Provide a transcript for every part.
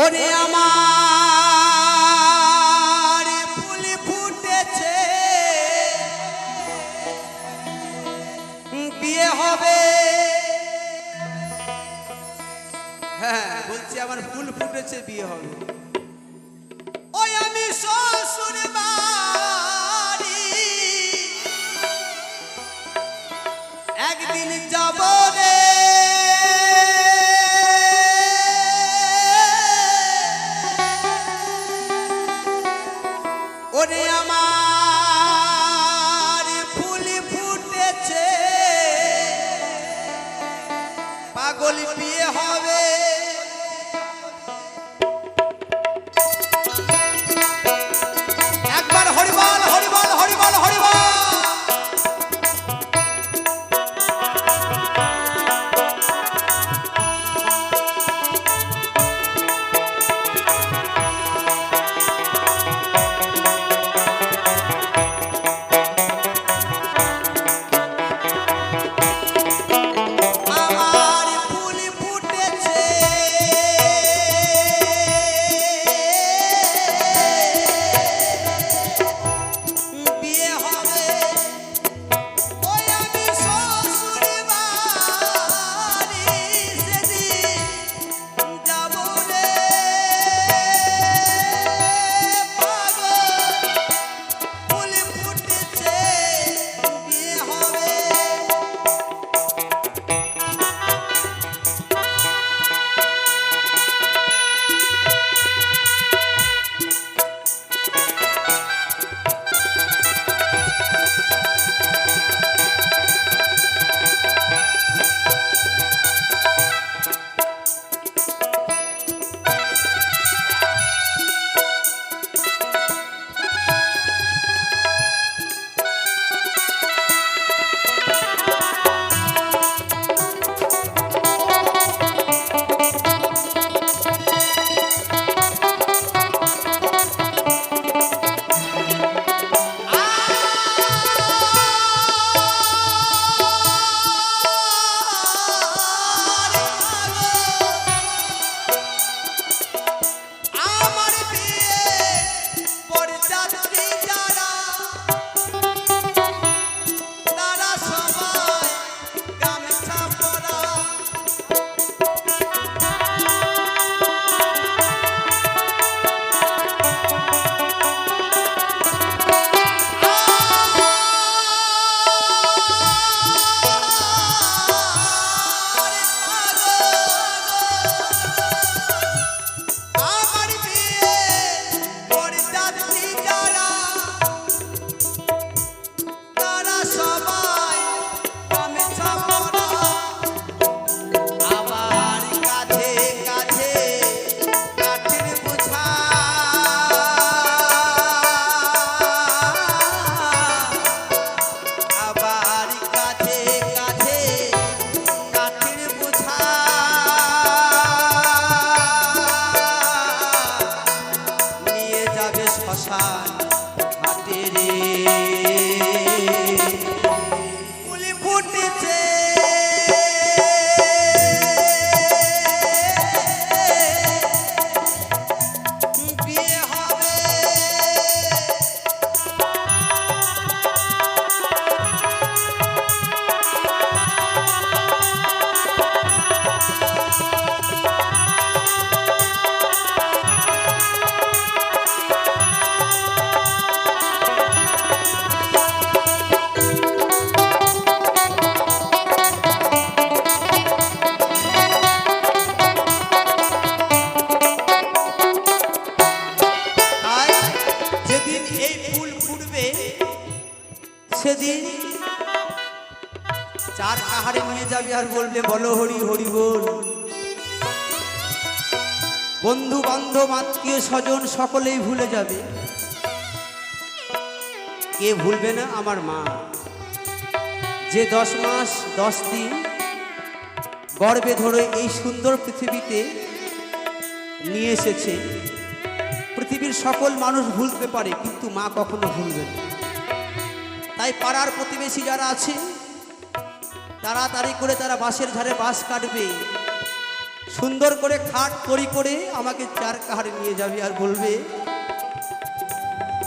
ওরে আমার, ফুল ফুটেছে। বিয়ে হবে। হ্যাঁ বলছি আমার ফুল ফুটেছে, বিয়ে হবে। ওই আমি শ্বশুর বাড়ি। একদিন যাব রে আর বলবে, বলো হরি হরি বল। বন্ধু বান্ধব, আত্মীয় স্বজন সকলেই ভুলে যাবে। কে ভুলবে না আমার মা? যে দশ মাস, দশ দিন গর্বে ধরে এই সুন্দর পৃথিবীতে নিয়ে এসেছে। পৃথিবীর সকল মানুষ ভুলতে পারে, কিন্তু মা কখনো ভুলবে না। তাই পাড়ার প্রতিবেশী যারা আছে তাড়াতাড়ি করে তারা বাঁশের ধারে বাঁশ কাটবে। সুন্দর করে খাট তরি করে আমাকে চার কাহারে নিয়ে যাবে আর বলবে,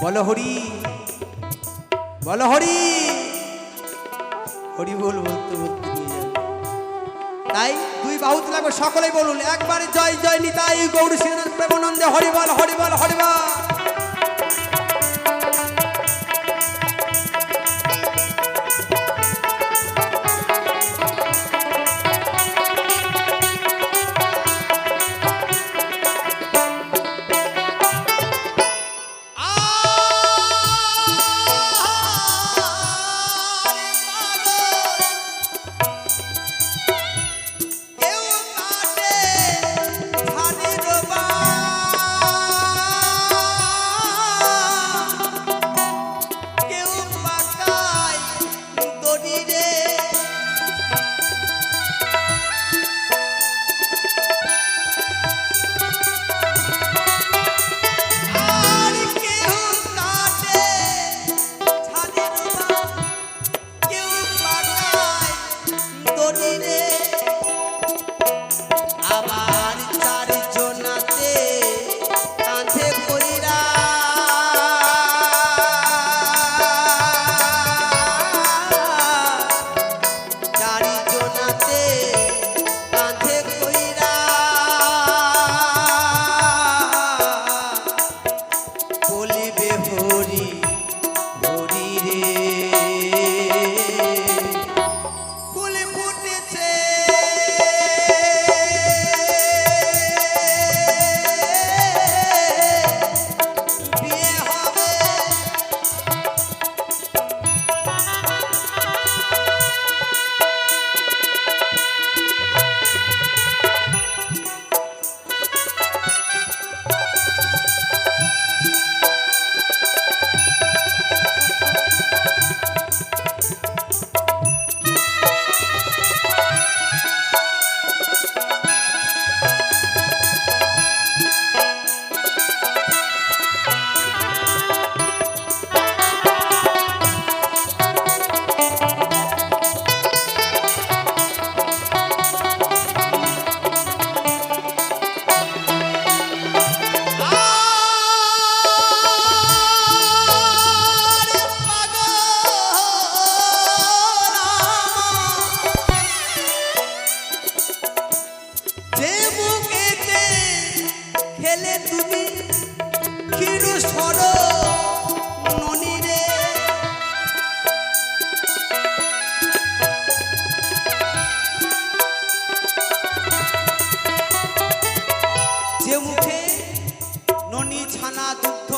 বলো হরি বলো হরি হরি বল বলতে বলতে নিয়ে যাবে। তাই দুই বাহুত লাগবে, সকলেই বলুন, একবারে জয় জয় নিতাই গৌর শ্রীনাথ প্রেমানন্দে হরিবল হরিবল হরিবল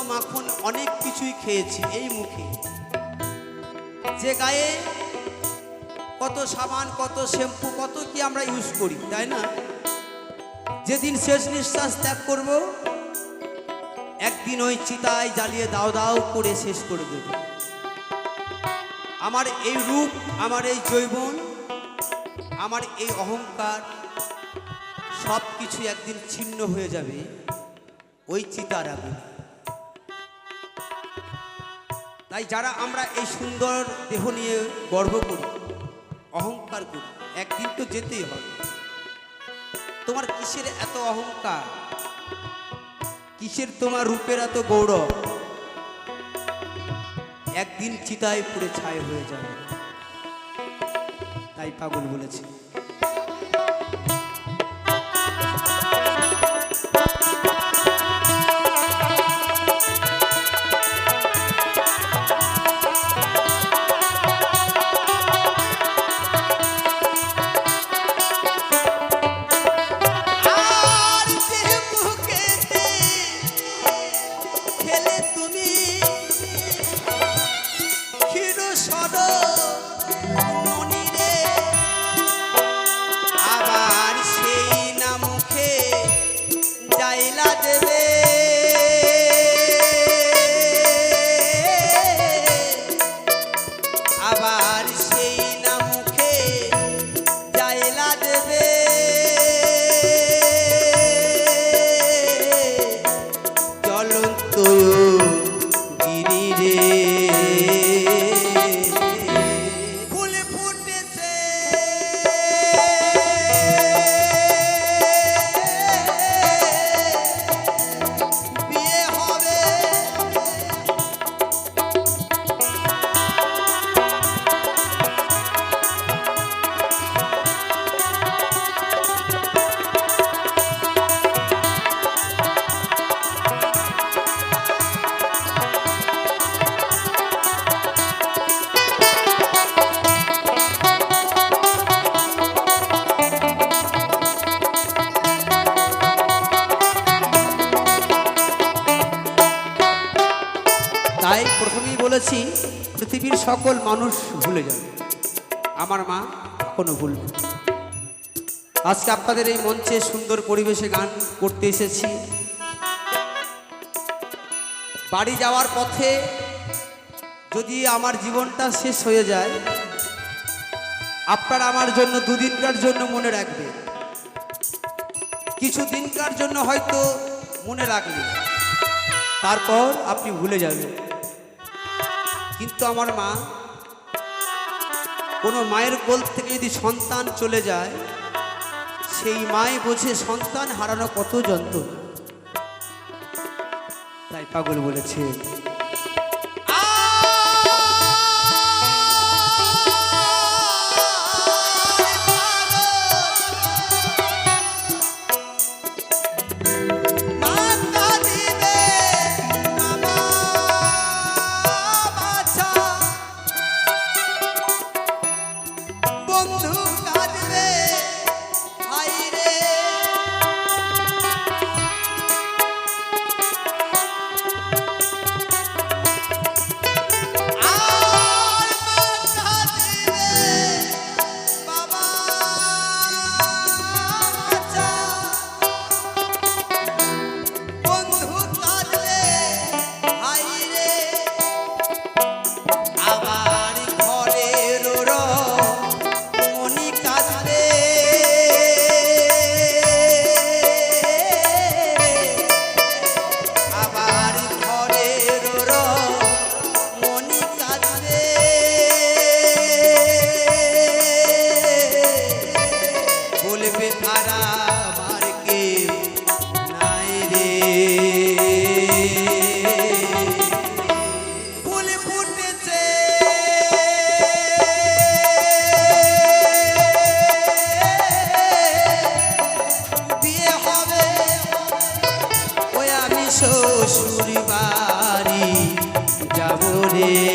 মাখন অনেক কিছুই খেয়েছি এই মুখে। যে গায়ে কত সাবান, কত শ্যাম্পু, কত কি আমরা ইউজ করি, তাই না? যেদিন শেষ নিঃশ্বাস ত্যাগ করব, একদিন ওই চিতায় জ্বালিয়ে দাও দাও করে শেষ করে দেব। আমার এই রূপ, আমার এই জৈবন আমার এই অহংকার সব কিছু একদিন ছিন্ন হয়ে যাবে ওই চিতার আগুন। তাই যারা আমরা এই সুন্দর দেহ নিয়ে গর্ব করি, অহংকার করি, একদিন তো যেতেই হবে। তোমার কিসের এত অহংকার? কিসের তোমার রূপের এত গৌরব? একদিন চিতায় পুড়ে ছাই হয়ে যাবে। তাই পাগল বলেছে। পৃথিবীর সকল মানুষ ভুলে যাবে। আমার মা কখনো ভুলবে। আজকে আপনাদের এই মঞ্চে সুন্দর পরিবেশে গান করতে এসেছি। বাড়ি যাওয়ার পথে যদি আমার জীবনটা শেষ হয়ে যায়, আপনারা আমার জন্য দুদিনকার জন্য মনে রাখবে কিছু দিনকার জন্য হয়তো মনে রাখবে তারপর আপনি ভুলে যাবেন। কিন্তু আমার মা কোনো মায়ের কোল থেকে যদি সন্তান চলে যায়, সেই মায় বোঝে সন্তান হারানো কত যন্ত্র তাই পাগল বলেছে শ্বশুর বাড়ি যাব রে।